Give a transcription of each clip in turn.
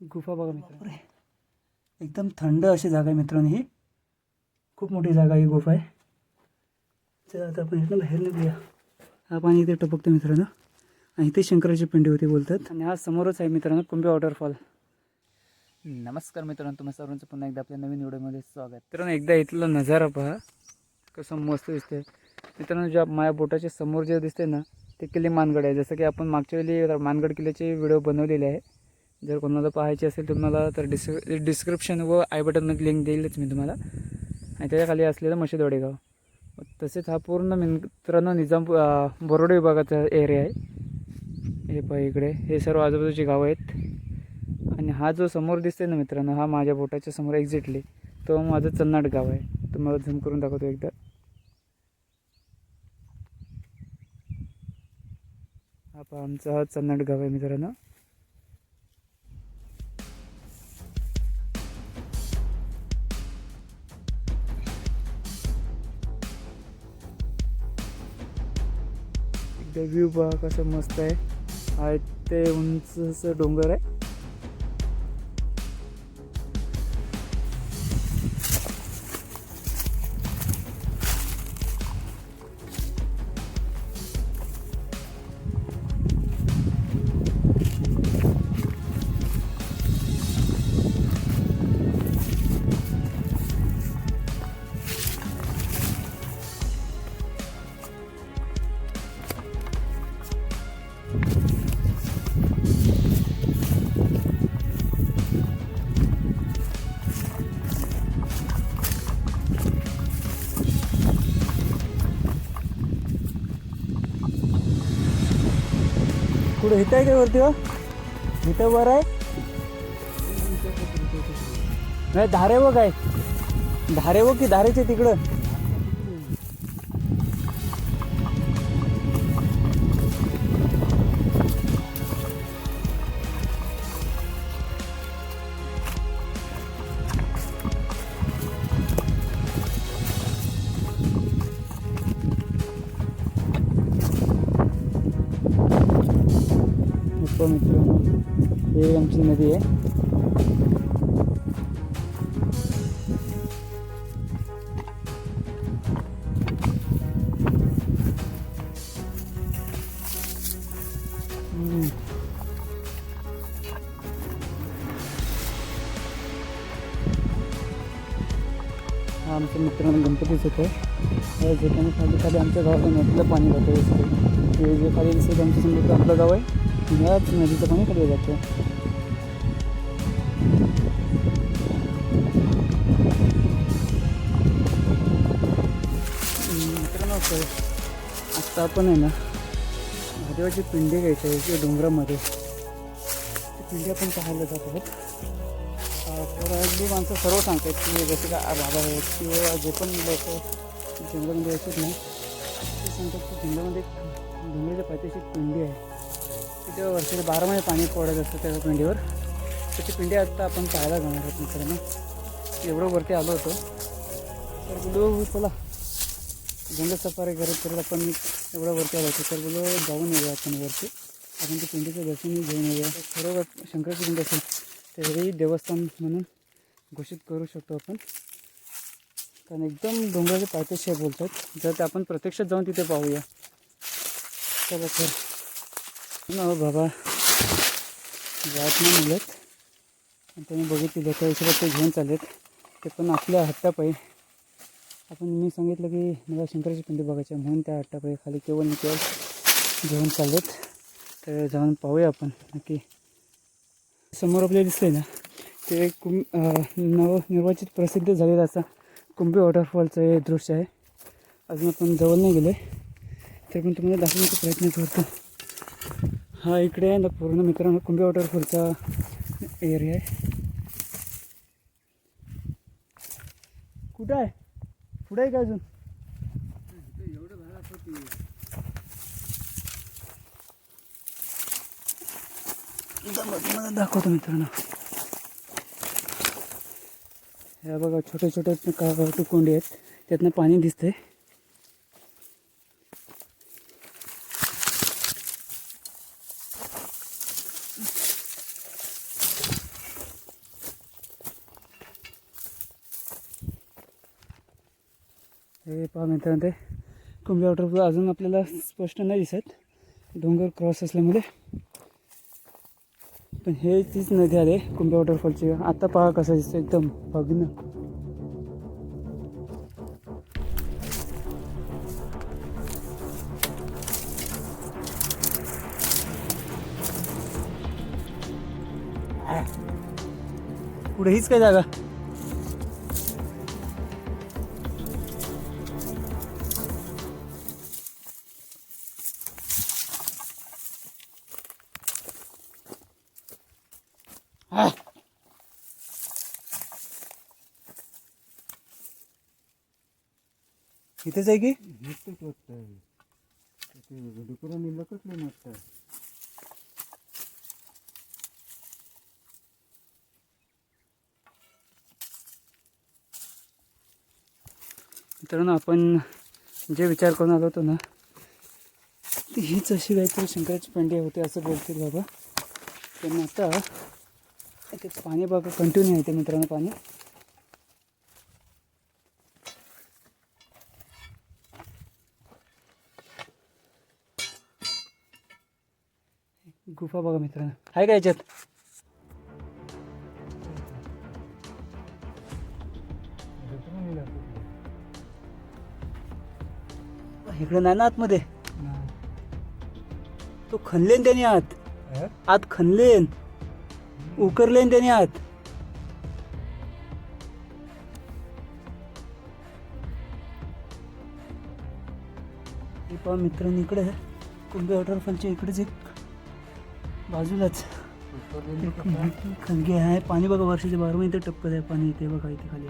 गुफा बघा मित्र एकदम थंड अशी जागा आहे मित्रांनो ही. खूप मोठी जागा आहे ही गुफा आहे. चला आता आपण इथनं बाहेर निघूया. हा पाणी इथे टपकतं मित्रांनो. आणि इथे शंकराची पिंडी होती बोलतात. आणि हा समोरच आहे मित्रांनो कुंभे वॉटरफॉल. नमस्कार मित्रांनो तुम्हा सर्वांचं पुन्हा एकदा आपल्या नवीन व्हिडिओमध्ये स्वागत. मित्रांनो एकदा इथला नजारा पहा. कसं मस्त दिसतंय. मित्रांनो ज्या माझ्या बोटाच्या समोर जे दिसते ना ते किल्ले मानगड आहे. जसं की आपण मागच्या वेळी मानगड किल्ल्याचे व्हिडिओ बनवलेले आहे. जर कोणाला पाहायचे असेल तुम्हाला तर डिस्क्रि डिस्क्रिप्शन व आय बटनमध्ये लिंक देईलच मी तुम्हाला. आणि त्याच्याखाली असलेलं मशिद गाव तसेच हा पूर्ण मित्रांनो निजाम अं, बोरोडे विभागाचा एरिया आहे. हे पहा इकडे. हे सर्व आजूबाजूची गावं आहेत. आणि हा जो समोर दिसते ना मित्रांनो हा माझ्या बोटाच्या समोर एक्झिटली तो माझं चन्नाट गाव आहे. तुम्हाला झूम करून दाखवतो एकदा. हा पहा आमचा हा चन्नाट गाव आहे मित्रांनो. एकदा व्ह्यू पहा कसं मस्त आहे. ते उंच असं डोंगर आहे. इथं आहे काय वरती हो? इथं वर आहे? नाही धारे व काय धारे व की धारेचे तिकडं. मित्र मित्रांनो हे आमची नदी आहे हम्म. हा आमच्या मित्रांनो गणपतीच होतं या ठिकाणी खाली खाली आमच्या गावाला नदीला पाणी जातं हे जे खाली दिसतं आमच्यासमोर आपलं गाव आहे याच नदीचं पाणी कडे जातं हम्म, मित्रांनो आत्ता आपण आहे ना महादेवाची पिंडी घ्यायची आहे किंवा डोंगरामध्ये ती पिंडी आपण पाहायला जात आहोत तर अगदी माणसं सर्व सांगतात की जसे का बाबा आहेत किंवा जे पण लोक जंगलामध्ये येतात ना ते सांगतात की जंगलामध्ये डोंगराच्या पायथ्याची पिंडी आहे तिथे वर्षाचे बारा महिने पाणी पडत असतं त्या पिंडीवर. तर ती पिंडी आता आपण पाहायला जाणार आहोत मित्रांनो. एवढं वरती आलो होतो. तर बोलू चला. जंगल सफारी करत करत आपण एवढं वरती आलो होतो. तर बोलू जाऊन येऊया आपण वरती. आपण ते पिंडीचं दर्शन घेऊन येऊया. खरोखर शंकराची पिंड असेल तरी देवस्थान म्हणून घोषित करू शकतो आपण. कारण एकदम डोंगराचे पायथ्याशी बोलतात. जर ते आपण प्रत्यक्षात जाऊन तिथे पाहूया. चला सर ना हो बाबा. जात नाही मिळत आणि त्यांनी बघितलं त्या हिशोबात ते घेऊन चाललेत. ते पण आपल्या हट्टापायी. आपण मी सांगितलं की मला शंकराची पिंडी बघायची आहे म्हणून त्या हट्टापायी खाली केवळ न केवळ घेऊन चाललेत. तर जाऊन पाहूया आपण. नक्की. समोर आपल्याला दिसतंय ना ते कुं नवनिर्वाचित प्रसिद्ध झालेला असा कुंभी वॉटरफॉलचं हे दृश्य आहे. अजून आपण जवळ नाही गेलो आहे तरी पण तुम्हाला दाखवण्याचा प्रयत्न करतो. हा इकडे आहे ना पूर्ण मित्रांनो कुंभी वॉटरफॉलचा एरिया आहे. कुठं आहे? पुढे आहे का अजून? दमा तुम्हाला दाखवतो मित्रांनो. ह्या बघा छोटे छोटे का कोंडी आहेत. त्यातनं पाणी दिसतंय हे पहा मित्रांनो कुंभी कुंभे वॉटरफॉल अजून आपल्याला स्पष्ट नाही दिसत. डोंगर क्रॉस असल्यामुळे. पण हे तीच नदी आले कुंभी वॉटरफॉलची आता पहा कसं दिसतं एकदम. भग्न पुढे हीच काय जागा? इथेच आहे की? हेच वाटतं डुकरांनी लकटले मस्त मित्रांनो आपण जे विचार करून आलो होतो ना ती हीच अशी काहीतरी शंकराची पेंडी होते असं बोलतील बाबा. पण आता पाणी बघा कंटिन्यू आहे ते मित्रांनो पाणी. गुफा बघा मित्रांनो. आहे का याच्यात? इकडं नाही ना आतमध्ये? तो खणलेन त्याने आत. आत खणलेन. उकरलेन त्याने आत. मित्रांनो इकडे कुंभे वॉटरफॉलच्या इकडेच एक बाजूलाच. एक आहे. पाणी बघा वर्षाचे बारा महिने टपकत आहे पाणी इथे बघा इथे खाली.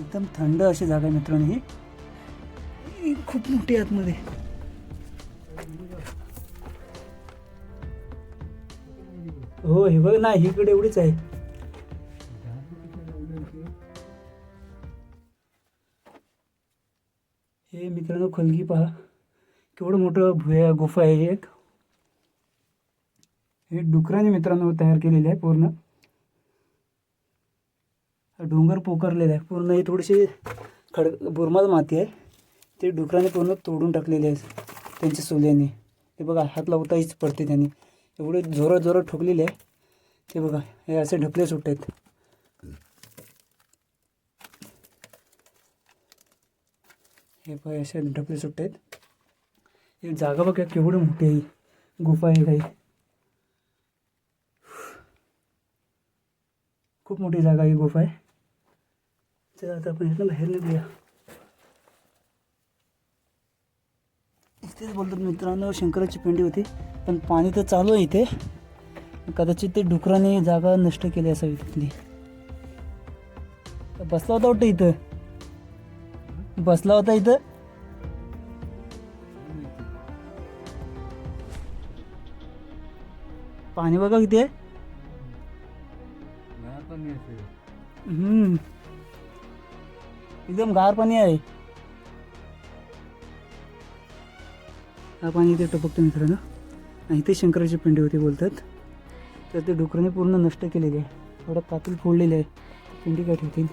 एकदम थंड अशी जागा आहे मित्रांनो ही खूप मोठी आतमध्ये. हो हे बघ ना इकडे एवढीच आहे. मित्रांनो खलगी पहा. केवढं मोठं भुया गुफा आहे एक. हे डुकराने मित्रांनो तयार केलेले आहे पूर्ण. डोंगर पोखरलेला आहे. पूर्ण हे थोडीशी खड बुरमाल माती आहे. ते डुकराने पूर्ण तोडून टाकलेले आहे त्यांच्या सोल्याने. ते बघा हात लावताहीच पडते त्यांनी. एवढे जोरात जोरात ठोकलेले आहे. ते बघा हे असे ढकले सुटत आहेत हे पाय असे ढपले सुट आहेत. हे जागा बघा केवढी मोठी आहे. गुफा आहे काही. खूप मोठी जागा आहे ही गुफा आहे. तर आता आपण इथं बाहेर निघूया. इथेच बोलतात मित्रांनो शंकराची पिंडी होती. पण पाणी तर चालू आहे इथे. कदाचित ते डुकराने जागा नष्ट केली असावी तिथली. बसला होता वाटतं इथं. बसला होता इथं. पाणी बघा किती आहे. हम्म. एकदम गार पाणी आहे. हा पाणी इथे टपकतं मित्रांनो. आणि इथे शंकराची पिंडी होती बोलतात. तर ते डुकराने पूर्ण नष्ट केलेली आहे. थोडं पातील फोडलेले आहे. पिंडी काय ठेवतील?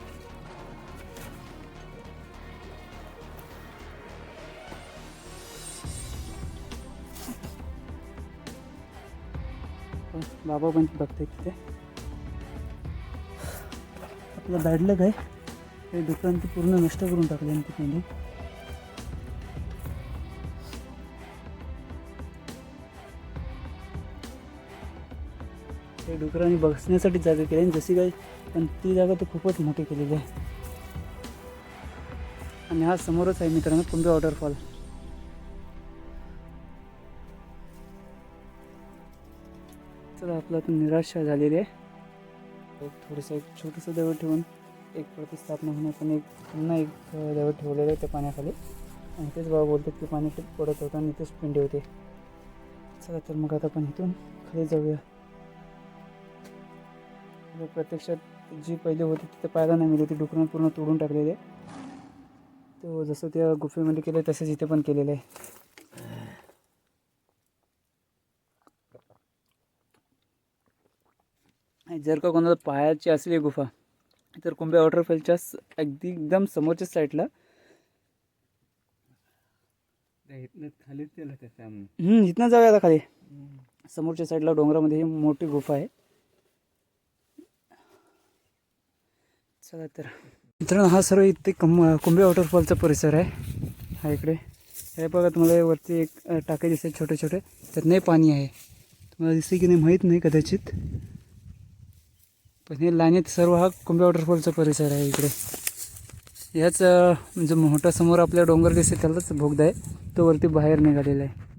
बाबा पण बघते तिथे. आपलं दाडलं काय हे दुकान ते पूर्ण नष्ट करून टाकले आणि पेंडी ते डुकरांनी बसण्यासाठी जागा केली आणि जशी काय पण ती जागा तर खूपच मोठी केलेली आहे. आणि हा समोरच आहे मित्रांनो कुंभे वॉटरफॉल चला आपलं आता निराशा झालेली आहे. एक थोडंसं एक छोटंसं दगड ठेवून एक प्रतिस्थापना म्हणून आपण एक पुन्हा एक अं, ठेवलेलं आहे त्या पाण्याखाली. आणि तेच बाबा बोलतात की पाणी खूप पडत होतं आणि तेच पिंडी होते. चला तर मग आता आपण इथून खाली जाऊया. म्हणजे प्रत्यक्षात जी पहिले होती तिथे पाहायला नाही मिळते ती डुकरानं पूर्ण तोडून टाकलेली आहे. तो जसं त्या गुफेमध्ये केलं तसंच इथे पण केलेलं आहे. जर का कोणाला पायाची असली गुफा तर कुंभे वॉटरफॉलच्या अगदी एकदम समोरच्या साईडला इथनं जाऊया आता खाली. समोरच्या साईडला डोंगरामध्ये ही मोठी गुफा आहे. चला तर. मित्रांनो हा सर्व इथे कम कुंभे वॉटरफॉलचा परिसर आहे. हा इकडे. हे बघा तुम्हाला वरती एक टाके दिसते छोटे छोटे त्यात नाही पाणी आहे. तुम्हाला दिसते की नाही माहीत नाही कदाचित. पण हे लाईनीत सर्व हा कुंभे वॉटरफॉलचा परिसर आहे इकडे. याच म्हणजे जो मोठा समोर आपल्या डोंगर दिसते त्यालाच भोगदा आहे. तो वरती बाहेर निघालेला आहे.